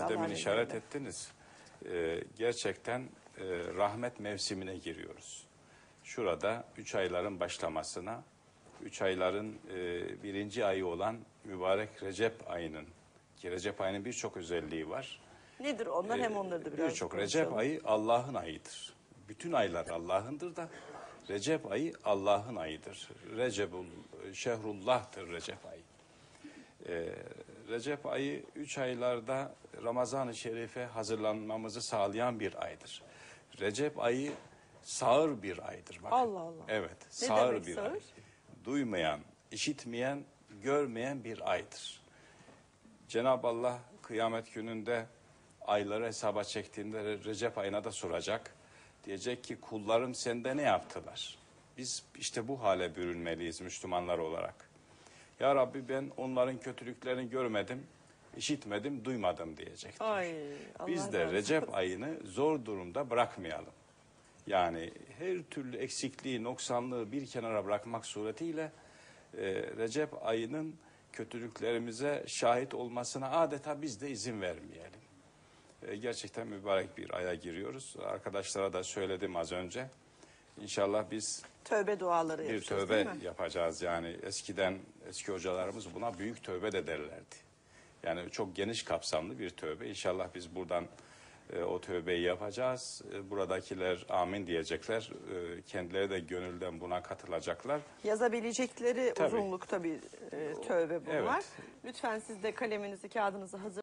siz demin işaret ettiniz. Ee, gerçekten e, rahmet mevsimine giriyoruz. Şurada üç ayların başlamasına, üç ayların e, birinci ayı olan mübarek Recep ayının, ki Recep ayının birçok özelliği var. Nedir onlar hem onları da biraz Birçok. Recep ayı Allah'ın ayıdır. Bütün aylar Allah'ındır da Recep ayı Allah'ın ayıdır. Recepul şehrullah'tır Recep ayı. Ee, Recep ayı üç aylarda Ramazan-ı Şerif'e hazırlanmamızı sağlayan bir aydır. Recep ayı sağır bir aydır. Bakın. Allah Allah. Evet, Ne sağır demek bir sağır? ay. Duymayan, işitmeyen, görmeyen bir aydır. Cenab-ı Allah kıyamet gününde ayları hesaba çektiğinde Re- Recep ayına da soracak. Diyecek ki kullarım sende ne yaptılar? Biz işte bu hale bürünmeliyiz Müslümanlar olarak. Ya Rabbi ben onların kötülüklerini görmedim, işitmedim, duymadım diyecektir. Ay, Biz de Recep ayını zor durumda bırakmayalım. Yani her türlü eksikliği, noksanlığı bir kenara bırakmak suretiyle e, Recep ayının kötülüklerimize şahit olmasına adeta biz de izin vermeyelim. E, gerçekten mübarek bir aya giriyoruz. Arkadaşlara da söyledim az önce. İnşallah biz Tövbe duaları bir yapacağız tövbe yapacağız. Yani eskiden eski hocalarımız buna büyük tövbe de derlerdi. Yani çok geniş kapsamlı bir tövbe. İnşallah biz buradan e, o tövbeyi yapacağız. E, buradakiler amin diyecekler. E, kendileri de gönülden buna katılacaklar. Yazabilecekleri Tabii. uzunlukta bir e, tövbe bunlar. Evet. Lütfen siz de kaleminizi, kağıdınızı hazır